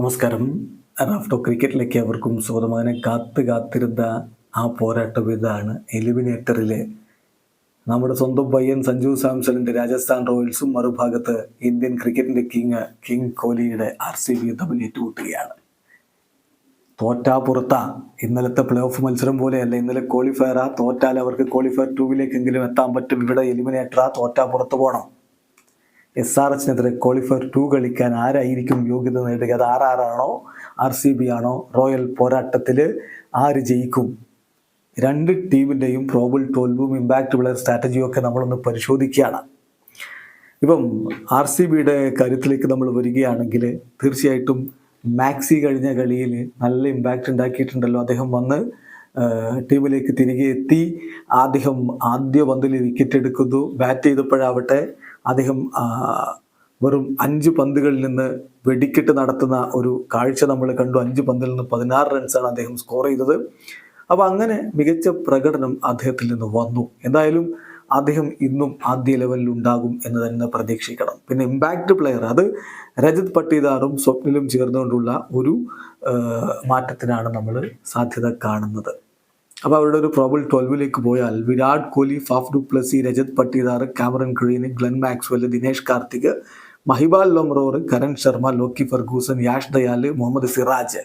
നമസ്കാരം. റാഫ്റ്റോ ക്രിക്കറ്റിലേക്ക് അവർക്കും സ്വാഗതം. അങ്ങനെ കാത്ത് കാത്തിരുന്ന ആ പോരാട്ടം ഇതാണ് എലിമിനേറ്ററിലെ നമ്മുടെ സ്വന്തം പയ്യൻ സഞ്ജു സാംസണിന്റെ രാജസ്ഥാൻ റോയൽസും മറുഭാഗത്ത് ഇന്ത്യൻ ക്രിക്കറ്റിന്റെ കിങ് കിങ് കോഹ്ലിയുടെ ആർ സി ബി തമ്മിൽ ഏറ്റുമുട്ടുകയാണ്. തോറ്റാ ഇന്നലത്തെ പ്ലേ ഓഫ് മത്സരം പോലെയല്ല. ഇന്നലെ ക്വാളിഫയറാ തോറ്റാൽ അവർക്ക് ക്വാളിഫയർ ടൂവിലേക്കെങ്കിലും എത്താൻ പറ്റും. ഇവിടെ എലിമിനേറ്ററാ തോറ്റാ പുറത്ത് പോകണം എസ് ആർ എച്ചിനെതിരെ ക്വാളിഫയർ ടു കളിക്കാൻ ആരായിരിക്കും യോഗ്യത നേടുക? അത് ആർ ആർ ആണോ? ആർ സി ബി ആണോ? റോയൽ പോരാട്ടത്തിൽ ആര് ജയിക്കും? രണ്ട് ടീമിന്റെയും പ്രോബിൾ ടോൽവും ഇമ്പാക്റ്റ് പ്ലെയർ സ്ട്രാറ്റജിയും ഒക്കെ നമ്മളൊന്ന് പരിശോധിക്കുകയാണ്. ഇപ്പം ആർ സി ബിയുടെ കാര്യത്തിലേക്ക് നമ്മൾ വരികയാണെങ്കിൽ തീർച്ചയായിട്ടും മാക്സി കഴിഞ്ഞ കളിയിൽ നല്ല ഇമ്പാക്റ്റ് ഉണ്ടാക്കിയിട്ടുണ്ടല്ലോ. അദ്ദേഹം വന്ന് ടീമിലേക്ക് തിരികെ എത്തി. അദ്ദേഹം ആദ്യ പന്തിൽ വിക്കറ്റ് എടുക്കുന്നു. ബാറ്റ് ചെയ്തപ്പോഴാവട്ടെ അദ്ദേഹം വെറും അഞ്ച് പന്തുകളിൽ നിന്ന് വെടിക്കെട്ട് നടത്തുന്ന ഒരു കാഴ്ച നമ്മൾ കണ്ടു. അഞ്ച് പന്തിൽ നിന്ന് പതിനാറ് റൺസാണ് അദ്ദേഹം സ്കോർ ചെയ്തത്. അപ്പോൾ അങ്ങനെ മികച്ച പ്രകടനം അദ്ദേഹത്തിൽ നിന്ന് വന്നു. എന്തായാലും അദ്ദേഹം ഇന്നും ആദ്യ ലെവലിൽ ഉണ്ടാകും എന്ന് തന്നെ പ്രതീക്ഷിക്കണം. പിന്നെ ഇമ്പാക്റ്റ് പ്ലെയർ അത് രജത് പട്ടീദാറും സ്വപ്നിലും ചേർന്നുകൊണ്ടുള്ള ഒരു മാറ്റത്തിനാണ് നമ്മൾ സാധ്യത കാണുന്നത്. അപ്പോൾ അവരുടെ ഒരു പ്രോബിൾ ട്വൽവിലേക്ക് പോയാൽ Virat Kohli Faf du Plessis Rajat Patidar Cameron Green Glenn Maxwell Dinesh Karthik Mahipal Lomror Karan Sharma Lockie Ferguson Yash Dayal Mohammed Siraj.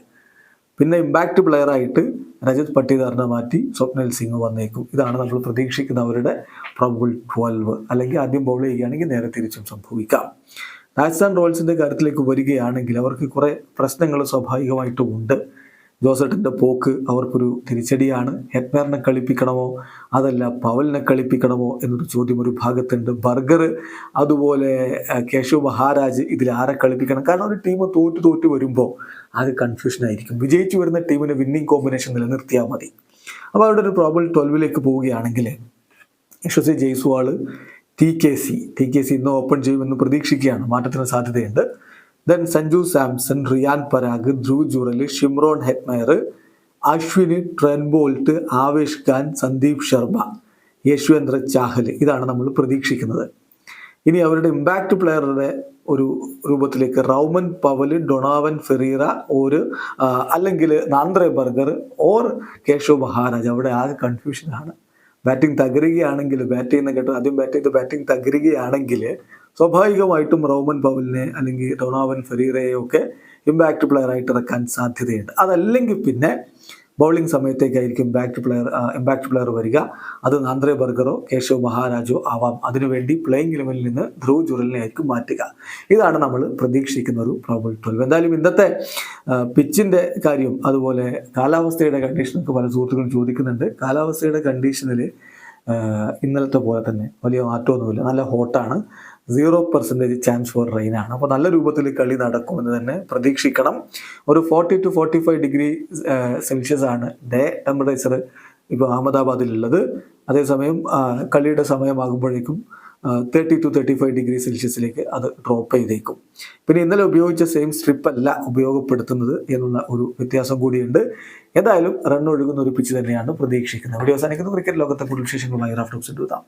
പിന്നെ ഇമ്പാക്റ്റ് പ്ലെയറായിട്ട് രജത് പട്ടീദാറിനെ മാറ്റി സ്വപ്നൽ സിംഗ് വന്നേക്കും. ഇതാണ് നമ്മൾ പ്രതീക്ഷിക്കുന്ന അവരുടെ പ്രോബിൾ ട്വൽവ് അല്ലെങ്കിൽ ആദ്യം ബൗൾ ചെയ്യുകയാണെങ്കിൽ നേരെ തിരിച്ചും സംഭവിക്കാം. രാജസ്ഥാൻ റോയൽസിന്റെ കാര്യത്തിലേക്ക് വരികയാണെങ്കിൽ അവർക്ക് കുറേ പ്രശ്നങ്ങൾ സ്വാഭാവികമായിട്ടും ഉണ്ട് ജോസട്ടിന്റെ പോക്ക് അവർക്കൊരു തിരിച്ചടിയാണ്. ഹെറ്റ്മാറിനെ കളിപ്പിക്കണമോ അതല്ല പവലിനെ കളിപ്പിക്കണമോ എന്നൊരു ചോദ്യം ഒരു ഭാഗത്തുണ്ട്. ബർഗർ അതുപോലെ കേശവ് മഹാരാജ് ഇതിൽ ആരെ കളിപ്പിക്കണം? കാരണം ഒരു ടീം തോറ്റു തോറ്റു വരുമ്പോൾ അത് കൺഫ്യൂഷൻ ആയിരിക്കും. വിജയിച്ചു വരുന്ന ടീമിന് വിന്നിങ് കോമ്പിനേഷൻ നിലനിർത്തിയാൽ മതി. അപ്പോൾ അവരുടെ ഒരു പ്രോബ്ലം ട്വൽവിലേക്ക് പോവുകയാണെങ്കിൽ Yashasvi Jaiswal T K C T K C ഇന്ന് ഓപ്പൺ ചെയ്യുമെന്ന് പ്രതീക്ഷിക്കുകയാണ്. മാറ്റത്തിന് സാധ്യതയുണ്ട്. Then Sanju Samson Riyan Parag Dhruv Jurel Shimron Hetmyer Ashwin Trent Boult Avesh Khan Sandeep Sharma Yuzvendra Chahal ഇതാണ് നമ്മൾ പ്രതീക്ഷിക്കുന്നത്. ഇനി അവരുടെ ഇമ്പാക്റ്റ് പ്ലെയറുടെ ഒരു രൂപത്തിലേക്ക് റൗമൻ പവൽ ഡൊണാവൻ ഫെറീറ ഒരു അല്ലെങ്കിൽ Nandre Burger or Keshav Maharaj അവിടെ ആകെ കൺഫ്യൂഷനാണ് ബാറ്റിംഗ് തകരുകയാണെങ്കിൽ ബാറ്റ് ചെയ്യുന്ന കേട്ടോ ആദ്യം ബാറ്റ് ചെയ്ത് ബാറ്റിംഗ് തകരുകയാണെങ്കിൽ സ്വാഭാവികമായിട്ടും റോമൻ പവലിനെ അല്ലെങ്കിൽ ഡൊണാവൻ ഫെറീറയെ ഒക്കെ ഇമ്പാക്റ്റ് പ്ലെയർ ആയിട്ട് ഇറക്കാൻ സാധ്യതയുണ്ട്. അതല്ലെങ്കിൽ പിന്നെ ബൗളിംഗ് സമയത്തേക്കായിരിക്കും ഇമ്പാക്ട് പ്ലെയർ ഇമ്പാക്ട് പ്ലെയർ വരിക. അത് നാന്ദ്രേ ബർഗറോ കേശവ് മഹാരാജോ ആവാം. അതിനുവേണ്ടി പ്ലേയിങ് ഇലവനിൽ നിന്ന് ധ്രുവ് ജുറലിനെ ആയിരിക്കും മാറ്റുക. ഇതാണ് നമ്മൾ പ്രതീക്ഷിക്കുന്ന ഒരു പ്രോബിൾ ട്വൽവ് എന്തായാലും ഇന്നത്തെ പിച്ചിന്റെ കാര്യം അതുപോലെ കാലാവസ്ഥയുടെ കണ്ടീഷനൊക്കെ പല സുഹൃത്തുക്കളും ചോദിക്കുന്നുണ്ട്. കാലാവസ്ഥയുടെ കണ്ടീഷനിൽ ഇന്നലത്തെ പോലെ തന്നെ വലിയ മാറ്റമൊന്നുമില്ല. നല്ല ഹോട്ടാണ് zero percentage chance for rain ആണ്. അപ്പോൾ നല്ല രൂപത്തിൽ കളി നടക്കുമെന്ന് തന്നെ പ്രതീക്ഷിക്കണം. ഒരു forty to forty five degree celsius ആണ് ഡേ ടെമ്പറേച്ചർ ഇപ്പോൾ അഹമ്മദാബാദിലുള്ളത്. അതേസമയം കളിയുടെ സമയമാകുമ്പോഴേക്കും thirty to thirty five degree സെൽഷ്യസിലേക്ക് അത് ഡ്രോപ്പ് ചെയ്തേക്കും. പിന്നെ ഇന്നലെ ഉപയോഗിച്ച സെയിം സ്ട്രിപ്പ് അല്ല ഉപയോഗപ്പെടുത്തുന്നത് എന്നുള്ള ഒരു വ്യത്യാസം കൂടിയുണ്ട്. എന്തായാലും റൺ ഒഴുകുന്ന ഒരു പിച്ച് തന്നെയാണ് പ്രതീക്ഷിക്കുന്നത്. വീഡിയോ അവസാനിക്കുന്നു. ക്രിക്കറ്റ് ലോകത്തെ കൂടുതൽ വിശേഷങ്ങളുമായി റാഫ്റ്റ് ഓപ്സിന്റെ എടുത്താം